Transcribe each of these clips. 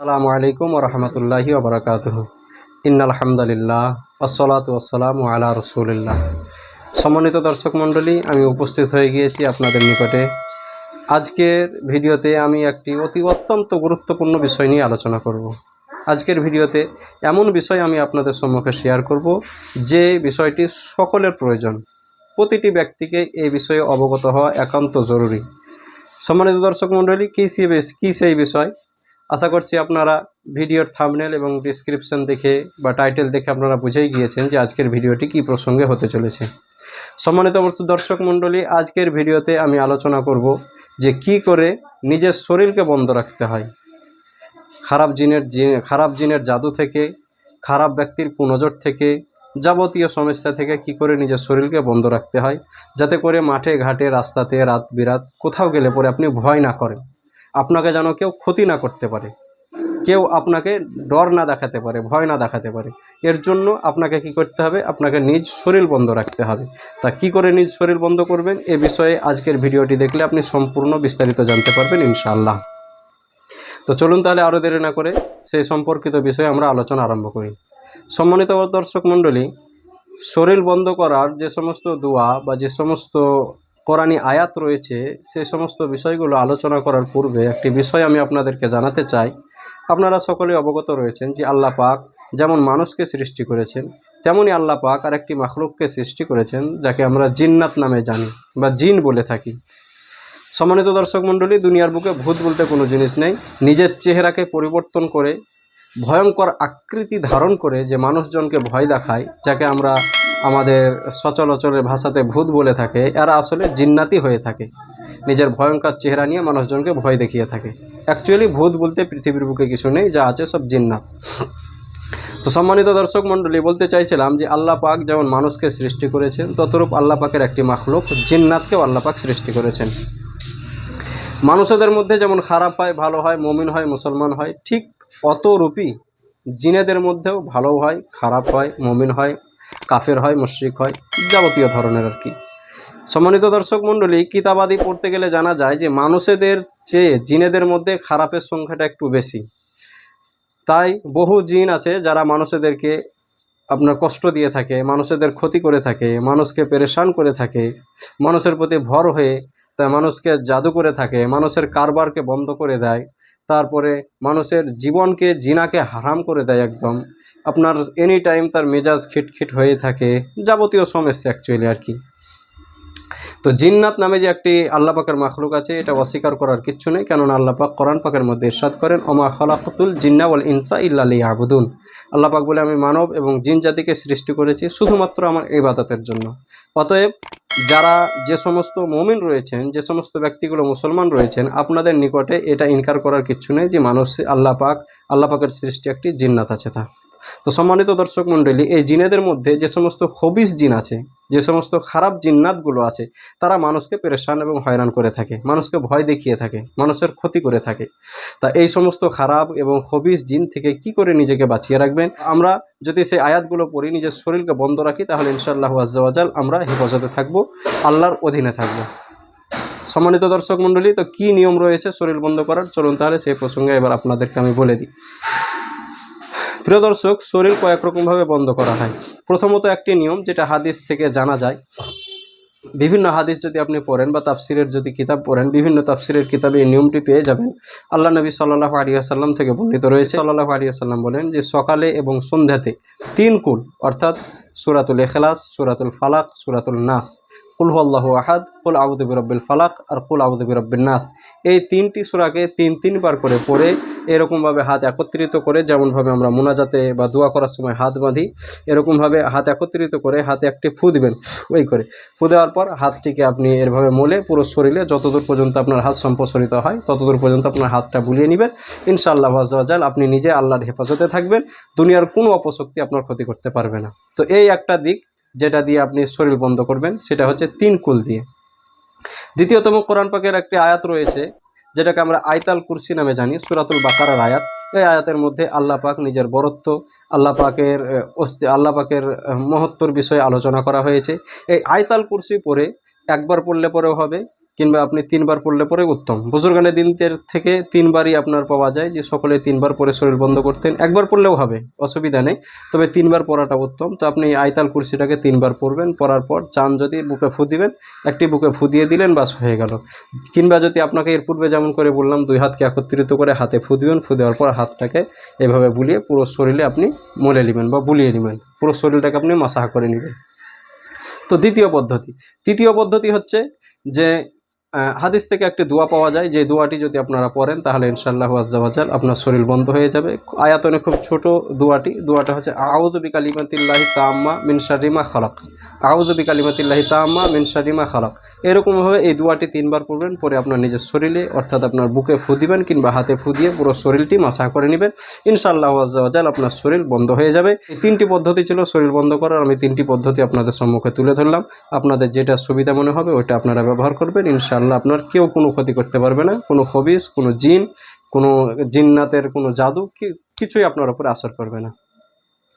আসসালামু আলাইকুম রহমতুল্লাহি ওবরাকাত ইন্নাল হামদুলিল্লাহ আসসালাত ওয়াসালাম আলা রসুলিল্লাহ। সম্মানিত দর্শক মণ্ডলী, আমি উপস্থিত হয়ে গিয়েছি আপনাদের নিকটে। আজকের ভিডিওতে আমি একটি অতি অত্যন্ত গুরুত্বপূর্ণ বিষয় নিয়ে আলোচনা করব। আজকের ভিডিওতে এমন বিষয় আমি আপনাদের সম্মুখে শেয়ার করব, যে বিষয়টি সকলের প্রয়োজন। প্রতিটি ব্যক্তিকে এই বিষয়ে অবগত হওয়া একান্ত জরুরি। সম্মানিত দর্শক মণ্ডলী, কী সে কী সেই বিষয়? আশা করছি আপনারা ভিডিওর থামনেল এবং ডিসক্রিপশন দেখে বা টাইটেল দেখে আপনারা বুঝেই গিয়েছেন যে আজকের ভিডিওটি কী প্রসঙ্গে হতে চলেছে। সম্মানিত দর্শক মণ্ডলী, আজকের ভিডিওতে আমি আলোচনা করব যে কি করে নিজের শরীরকে বন্ধ রাখতে হয়। খারাপ জিনের খারাপ জিনের জাদু থেকে, খারাপ ব্যক্তির কুনজর থেকে, যাবতীয় সমস্যা থেকে কি করে নিজের শরীরকে বন্ধ রাখতে হয়, যাতে করে মাঠে, ঘাটে, রাস্তাতে, রাত বিরাত কোথাও গেলে পরে আপনি ভয় না করেন। আপনাকে যেন কেউ ক্ষতি না করতে পারে। কেউ আপনাকে ডর না দেখাতে পারে, ভয় না দেখাতে পারে। এর জন্য আপনাকে কি করতে হবে? আপনাকে নিজ শরীর বন্ধ রাখতে হবে। তা কি করে নিজ শরীর বন্ধ করবেন? এ বিষয়ে আজকের ভিডিওটি দেখলে আপনি সম্পূর্ণ বিস্তারিত জানতে পারবেন ইনশাআল্লাহ। তো চলুন তাহলে আরও দেরি না করে সেই সম্পর্কিত বিষয়ে আমরা আলোচনা আরম্ভ করি। সম্মানিত দর্শক মণ্ডলী, শরীর বন্ধ করার যে সমস্ত দোয়া বা যে সমস্ত কোরআনি আয়াত রয়েছে, সে সমস্ত বিষয়গুলো আলোচনা করার পূর্বে একটি বিষয় আমি আপনাদেরকে জানাতে চাই। আপনারা সকলে অবগত রয়েছেন যে আল্লাহ পাক যেমন মানুষকে সৃষ্টি করেছেন তেমনই আল্লাহ পাক আর একটি মাখলুককে সৃষ্টি করেছেন, যাকে আমরা জিন্নাত নামে জানি বা জিন বলে থাকি। সম্মানিত দর্শক মণ্ডলী, দুনিয়ার বুকে ভূত বলতে কোনো জিনিস নেই। নিজের চেহারাকে পরিবর্তন করে, ভয়ঙ্কর আকৃতি ধারণ করে যে মানুষজনকে ভয় দেখায়, যাকে আমরা আমাদের সচলাচলের ভাষাতে ভূত বলে থাকে। এরা আসলে জিন্নাতি হয়ে থাকে। নিজের ভয়ঙ্কর চেহারা নিয়ে মানুষজনকে ভয় দেখিয়ে থাকে। অ্যাকচুয়ালি ভূত বলতে পৃথিবীর বুকে কিছু নেই, যা আছে সব জিন্নাত। তো সম্মানিত দর্শক মণ্ডলী, বলতে চাইছিলাম যে আল্লাহ পাক যেমন মানুষকে সৃষ্টি করেছেন, ততরূপ আল্লাহ পাকের একটি মাখলুক জিন্নাতকেও আল্লাহ পাক সৃষ্টি করেছেন। মানুষদের মধ্যে যেমন খারাপ হয়, ভালো হয়, মমিন হয়, মুসলমান হয়, ঠিক অতরূপী জিনেদের মধ্যেও ভালো হয়, খারাপ হয়, মমিন হয় কাফের হয়, মুশ্রিক হয়, যাবতীয় ধরনের আর কি। সম্মানিত দর্শক মণ্ডলী, কিতাবাদি পড়তে গেলে জানা যায় যে মানুষেদের চেয়ে জিনেদের মধ্যে খারাপের সংখ্যাটা একটু বেশি। তাই বহু জিন আছে যারা মানুষেদেরকে আপনার কষ্ট দিয়ে থাকে, মানুষেদের ক্ষতি করে থাকে, মানুষকে পেরেশান করে থাকে, মানুষের প্রতি ভর হয়ে তা মানুষকে জাদু করে থাকে, মানুষের কারবারকে বন্ধ করে দেয়, তারপরে মানুষের জীবনকে, জিনাকে হারাম করে দেয় একদম। আপনার এনি টাইম তার মেজাজ খিটখিট হয়ে থাকে, যাবতীয় সমস্যা অ্যাকচুয়ালি আর কি। তো জিন্নাত নামে যে একটি আল্লাহ পাকের মাখলুক আছে, এটা অস্বীকার করার কিচ্ছু নেই, কেননা আল্লাহ পাক কোরআন পাকের মধ্যে ইরশাদ করেন, ওমা খলাকুল জিন্না ওয়াল ইনসা ইল্লালি আবুদুন আল্লাহ পাক বলে, আমি মানব এবং জিন জাতিকে সৃষ্টি করেছি শুধুমাত্র আমার ইবাদতের জন্য। অতএব যারা যে সমস্ত মমিন রয়েছেন, যে সমস্ত ব্যক্তিগুলো মুসলমান রয়েছেন, আপনাদের নিকটে এটা ইনকার করার কিছু নেই যে মানুষ আল্লাহ পাক, আল্লাহ পাকের সৃষ্টি একটি জিন্নাত আছে তা। তো সম্মানিত দর্শক মণ্ডলী, এই জিনেদের মধ্যে যে সমস্ত হবিস জিন আছে, যে সমস্ত খারাপ জিন্নাতগুলো আছে, তারা মানুষকে পেরেশান এবং হয়রান করে থাকে, মানুষকে ভয় দেখিয়ে থাকে, মানুষের ক্ষতি করে থাকে। তা এই সমস্ত খারাপ এবং হবিস জিন থেকে কি করে নিজেকে বাঁচিয়ে রাখবেন? আমরা যদি সেই আয়াতগুলো পড়ি, নিজের শরীরকে বন্ধ রাখি, তাহলে ইনশাআল্লাহ আজ্জাওয়াজাল আমরা হেফাজতে থাকব, আল্লাহর অধীনে থাকব। সম্মানিত দর্শক মণ্ডলী, তো কি নিয়ম রয়েছে শরীর বন্ধ করার? চলুন তাহলে সেই প্রসঙ্গে এবার আপনাদেরকে আমি বলে দিই। প্রিয় দর্শক, শরীর কয়েক রকমভাবে বন্ধ করা হয়। প্রথমত একটি নিয়ম যেটা হাদিস থেকে জানা যায়, বিভিন্ন হাদিস যদি আপনি পড়েন বা তাফসিরের যদি কিতাব পড়েন, বিভিন্ন তাফসিরের কিতাবে এই নিয়মটি পেয়ে যাবেন। আল্লাহ নবী সাল্লাহ আলিয়াসাল্লাম থেকে বর্ণিত রয়েছে সাল্লাহ আলিয়াসাল্লাম বলেন যে, সকালে এবং সন্ধ্যাতে তিন কুল, অর্থাৎ সুরাতুল এখলাস সুরাতুল ফালাক, সুরাতুল নাস। কুল আল্লাহ আহাদ, কুল আবুদবি রব্বিল ফালাক আর কুল আবুদবি রব্বিল নাস। এই তিনটি সুরাকে তিন তিনবার করে পড়ে এরকমভাবে হাত একত্রিত করে, যেমনভাবে আমরা মোনাজাতে বা দোয়া করার সময় হাত বাঁধি, এরকমভাবে হাত একত্রিত করে হাতে একটি ফু দিবেন, ওই করে। ফু দেওয়ার পর হাতটিকে আপনি এরভাবে মোলে পুরো শরীরে যতদূর পর্যন্ত আপনার হাত সম্প্রসারিত হয়, ততদূর পর্যন্ত আপনার হাতটা বুলিয়ে নেবেন। ইনশাআল্লাহ আজাল আপনি নিজে আল্লাহর হেফাজতে থাকবেন, দুনিয়ার কোনো অপশক্তি আপনার ক্ষতি করতে পারবে না। তো এই একটা দিক যেটা দিয়ে আপনি শরীর বন্ধ করবেন, সেটা হচ্ছে তিন কুল দিয়ে। দ্বিতীয়তম কোরআন পাকের একটি আয়াত রয়েছে, যেটাকে আমরা আয়তাল কুরসি নামে জানি, সুরাতুল বাকারার আয়াত। এই আয়াতের মধ্যে আল্লাহ পাক নিজের বরত্ব, আল্লাহ পাকের অস্তি, আল্লাহ পাকের মহত্বর বিষয়ে আলোচনা করা হয়েছে। এই আয়তাল কুরসি পরে একবার পড়লে পরেও হবে কিংবা আপনি তিনবার পড়লে পরে উত্তম। বুজুর্গানের দিনদের থেকে তিনবারই আপনার পাওয়া যায় যে সকলে তিনবার পরে শরীর বন্ধ করতেন। একবার পড়লেও হবে, অসুবিধা নেই। তবে তিনবার পড়াটা উত্তম। তো আপনি আয়তাল কুরসিটাকে তিনবার পড়বেন, পড়ার পর চান যদি বুকে ফু দিবেন, একটি বুকে ফু দিয়ে দিলেন, বাস হয়ে গেল। কিংবা যদি আপনাকে এর পূর্বে যেমন করে বললাম, দুই হাতকে একত্রিত করে হাতে ফু দিবেন, ফু দেওয়ার পর হাতটাকে এভাবে বুলিয়ে পুরো শরীরে আপনি মলে নেবেন বা বুলিয়ে নেবেন। পুরো শরীরটাকে আপনি মাসাহা করে নেবেন। তো দ্বিতীয় পদ্ধতি। তৃতীয় পদ্ধতি হচ্ছে যে হাদিস থেকে একটি দোয়া পাওয়া যায়, যে দোয়াটি যদি আপনারা পড়েন, তাহলে ইনশাআল্লাহ আজ্জাবাজাল আপনার শরীর বন্ধ হয়ে যাবে। আয়াতনে খুব ছোট দোয়াটি, দোয়াটা হচ্ছে, আউযু বিকালিমাতিল্লাহি তাম্মা মিন শারিমা খালাক। আউযু বিকালিমাতিল্লাহি তাম্মা মিন শারিমা খালাক। এরকমভাবে এই দোয়াটি তিনবার পড়বেন পরে আপনার নিজের শরীরে, অর্থাৎ আপনার বুকে ফু দিবেন, কিংবা হাতে ফু দিয়ে পুরো শরীরটি মাসা করে নেবেন। ইনশাআল্লাহ আজ্জাবাজাল আপনার শরীর বন্ধ হয়ে যাবে। এই তিনটি পদ্ধতি ছিল, শরীর বন্ধ করার। আমি তিনটি পদ্ধতি আপনাদের সম্মুখে তুলে ধরলাম। আপনাদের যেটা সুবিধা মনে হবে, ওইটা আপনারা ব্যবহার করবেন, ইনশাআল্লাহ। আপনার কেউ কোনো ক্ষতি করতে পারবে না। কোনো হবিস, কোনো জিন, কোনো জিন্নাতের কোনো জাদু কিছুই আপনার উপরে আসর করবে না।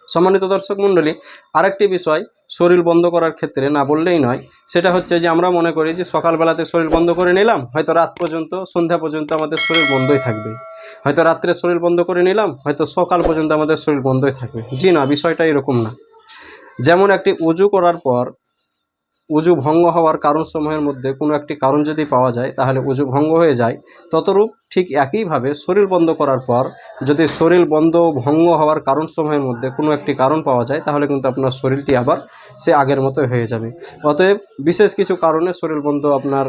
সম্মানিত দর্শক মণ্ডলী, আরেকটি বিষয় শরীর বন্ধ করার ক্ষেত্রে না বললেই নয়, সেটা হচ্ছে যে আমরা মনে করি যে সকালবেলাতে শরীর বন্ধ করে নিলাম, হয়তো রাত পর্যন্ত, সন্ধ্যা পর্যন্ত আমাদের শরীর বন্ধই থাকবে। হয়তো রাত্রে শরীর বন্ধ করে নিলাম, হয়তো সকাল পর্যন্ত আমাদের শরীর বন্ধই থাকবে। জি না, বিষয়টা এরকম না। যেমন একটি উজু করার পর উজু ভঙ্গ হওয়ার কারণসমূহের মধ্যে কোনো একটি কারণ যদি পাওয়া যায়, তাহলে উজু ভঙ্গ হয়ে যায়। ততরূপ ঠিক একইভাবে শরীর বন্ধ করার পর যদি শরীর বন্ধ ভঙ্গ হওয়ার কারণসমূহের মধ্যে কোনো একটি কারণ পাওয়া যায়, তাহলে কিন্তু আপনার শরীরটি আবার সে আগের মতো হয়ে যাবে। অতএব বিশেষ কিছু কারণে শরীর বন্ধ আপনার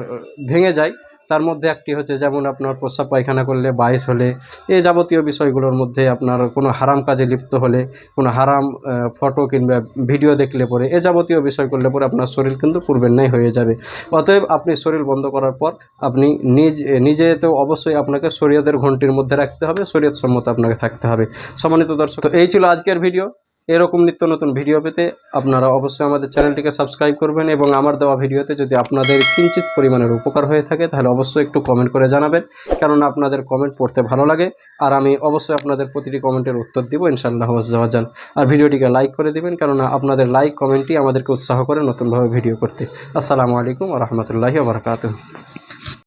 ভেঙে যায়। তার মধ্যে একটি হচ্ছে যেমন আপনার প্রস্রাব পায়খানা করলে বাইশ হলে এই যাবতীয় বিষয়গুলোর মধ্যে আপনার কোনো হারাম কাজে লিপ্ত হলে, কোনো হারাম ফটো কিংবা ভিডিও দেখলে পরে, এ যাবতীয় বিষয় করলে পরে আপনার শরীর কিন্তু পূর্বের ন্যায় হয়ে যাবে। অতএব আপনি শরীর বন্ধ করার পর আপনি নিজ নিজে তো অবশ্যই আপনাকে শরীয়তের ঘন্টির মধ্যে রাখতে হবে শরীয়ত সম্মত আপনাকে থাকতে হবে। সম্মানিত দর্শক, তো এই ছিল আজকের ভিডিও। এরকম নিত্য নতুন ভিডিও পেতে আপনারা অবশ্যই আমাদের চ্যানেলটিকে সাবস্ক্রাইব করবেন এবং আমার দেওয়া ভিডিওতে যদি আপনাদের কিঞ্চিত পরিমাণের উপকার হয়ে থাকে, তাহলে অবশ্যই একটু কমেন্ট করে জানাবেন। কেননা আপনাদের কমেন্ট পড়তে ভালো লাগে। আর আমি অবশ্যই আপনাদের প্রতিটি কমেন্টের উত্তর দিব, ইনশাআল্লাহ আজ্জাওয়াজাল আর ভিডিওটিকে লাইক করে দিবেন, কেননা আপনাদের লাইক কমেন্টই আমাদেরকে উৎসাহ করে নতুনভাবে ভিডিও করতে। আসসালামু আলাইকুম রহমতুল্লাহি বারকাতুহ।